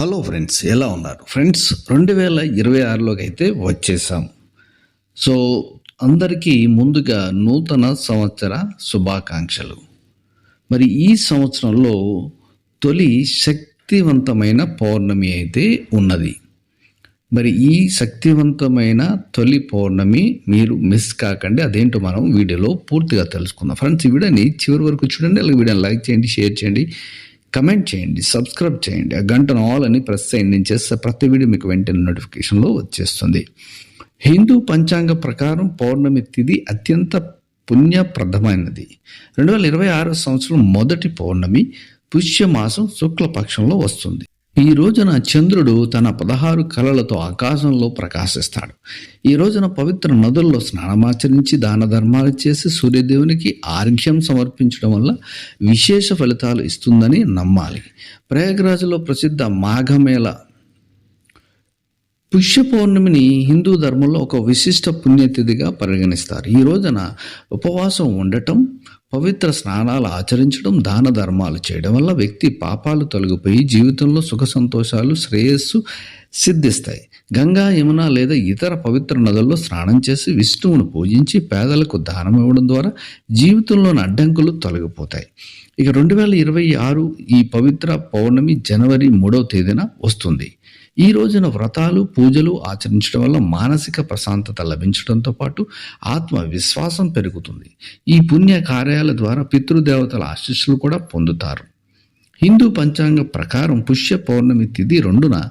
Hello friends ఎలా ఉన్నారు? Friends రెండు వేల ఇరవై ఆరులోకి అయితే వచ్చేసాం. సో అందరికీ ముందుగా నూతన సంవత్సర శుభాకాంక్షలు. మరి ఈ సంవత్సరంలో తొలి శక్తివంతమైన పౌర్ణమి అయితే ఉన్నది. మరి ఈ శక్తివంతమైన తొలి పౌర్ణమి మీరు మిస్ కాకండి అదేంటో మనం వీడియోలో పూర్తిగా తెలుసుకుందాం. ఫ్రెండ్స్ ఈ వీడియోని చివరి వరకు చూడండి అలాగే వీడియోని లైక్ చేయండి షేర్ చేయండి. కమెంట్ చేయండి సబ్స్క్రైబ్ చేయండి. ఆ గంటను ఆల్ అని ప్రెస్ చేయండి. నేను చేస్తే ప్రతి వీడియో మీకు వెంటనే నోటిఫికేషన్లో వచ్చేస్తుంది. హిందూ పంచాంగ ప్రకారం పౌర్ణమి తిథి అత్యంత పుణ్యప్రదమైనది. రెండు వేల ఇరవై ఆరో సంవత్సరం మొదటి పౌర్ణమి పుష్యమాసం శుక్లపక్షంలో వస్తుంది. ఈ రోజున చంద్రుడు తన పదహారు కళలతో ఆకాశంలో ప్రకాశిస్తాడు. ఈ రోజున పవిత్ర నదుల్లో స్నానమాచరించి దాన ధర్మాలు చేసి సూర్యదేవునికి ఆర్ఘ్యం సమర్పించడం వల్ల విశేష ఫలితాలు ఇస్తుందని నమ్మాలి. ప్రయాగరాజులో ప్రసిద్ధ మాఘమేళ. పుష్య పౌర్ణమిని హిందూ ధర్మంలో ఒక విశిష్ట పుణ్యతిథిగా పరిగణిస్తారు. ఈ రోజున ఉపవాసం ఉండటం పవిత్ర స్నానాలు ఆచరించడం దాన ధర్మాలు చేయడం వల్ల వ్యక్తి పాపాలు తొలగిపోయి జీవితంలో సుఖ సంతోషాలు శ్రేయస్సు సిద్ధిస్తాయి. గంగా యమున లేదా ఇతర పవిత్ర నదుల్లో స్నానం చేసి విష్ణువును పూజించి పేదలకు దానం ఇవ్వడం ద్వారా జీవితంలోని అడ్డంకులు తొలగిపోతాయి. ఇక రెండు వేల ఇరవై ఆరు ఈ పవిత్ర పౌర్ణమి జనవరి మూడవ తేదీన వస్తుంది. ఈ రోజున వ్రతాలు పూజలు ఆచరించడం వల్ల మానసిక ప్రశాంతత లభించడంతో పాటు ఆత్మవిశ్వాసం పెరుగుతుంది. ఈ పుణ్య కార్యాల ద్వారా పితృదేవతల ఆశీస్సులు కూడా పొందుతారు. హిందూ పంచాంగ ప్రకారం పుష్య పౌర్ణమి తిథి రెండున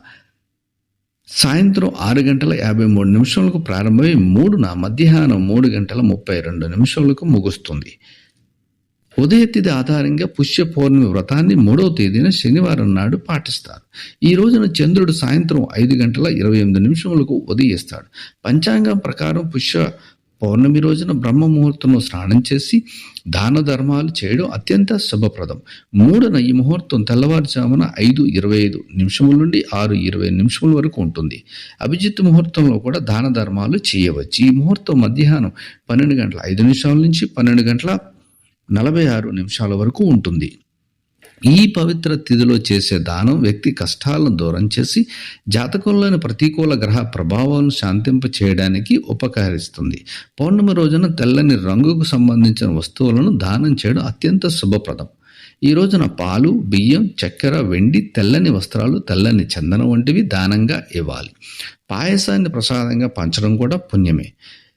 సాయంత్రం ఆరు గంటల యాభై మూడు నిమిషాలకు ప్రారంభమై మూడున మధ్యాహ్నం మూడు గంటల ముప్పై రెండు నిమిషాలకు ముగుస్తుంది. ఉదయ తిథి ఆధారంగా పుష్య పౌర్ణమి వ్రతాన్ని మూడవ తేదీన శనివారం నాడు పాటిస్తారు. ఈ రోజున చంద్రుడు సాయంత్రం ఐదు గంటల ఇరవై ఎనిమిది నిమిషములకు ఉదయిస్తాడు. పంచాంగం ప్రకారం పుష్య పౌర్ణమి రోజున బ్రహ్మ ముహూర్తంలో స్నానం చేసి దాన ధర్మాలు చేయడం అత్యంత శుభప్రదం. మూడున ఈ ముహూర్తం తెల్లవారుజామున ఐదు ఇరవై ఐదు నిమిషముల నుండి ఆరు ఇరవై నిమిషముల వరకు ఉంటుంది. అభిజిత్ ముహూర్తంలో కూడా దాన ధర్మాలు చేయవచ్చు. ఈ ముహూర్తం మధ్యాహ్నం పన్నెండు గంటల ఐదు నిమిషాల నుంచి పన్నెండు గంటల నలభై ఆరు నిమిషాల వరకు ఉంటుంది. ఈ పవిత్ర తిథిలో చేసే దానం వ్యక్తి కష్టాలను దూరం చేసి జాతకంలోని ప్రతికూల గ్రహ ప్రభావాలను శాంతింప చేయడానికి ఉపకరిస్తుంది. పౌర్ణమి రోజున తెల్లని రంగుకు సంబంధించిన వస్తువులను దానం చేయడం అత్యంత శుభప్రదం. ఈ రోజున పాలు బియ్యం చక్కెర వెండి తెల్లని వస్త్రాలు తెల్లని చందనం వంటివి దానంగా ఇవ్వాలి. పాయసాన్ని ప్రసాదంగా పంచడం కూడా పుణ్యమే.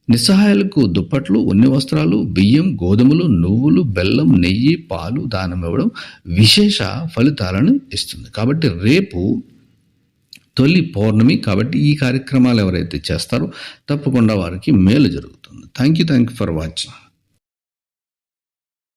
నిస్సహాయాలకు దుప్పట్లు ఉన్ని వస్త్రాలు బియ్యం గోధుమలు నువ్వులు బెల్లం నెయ్యి పాలు దానం ఇవ్వడం విశేష ఫలితాలను ఇస్తుంది. కాబట్టి రేపు తొలి పౌర్ణమి కాబట్టి ఈ కార్యక్రమాలు ఎవరైతే చేస్తారో తప్పకుండా వారికి మేలు జరుగుతుంది. Thank you thank you for watching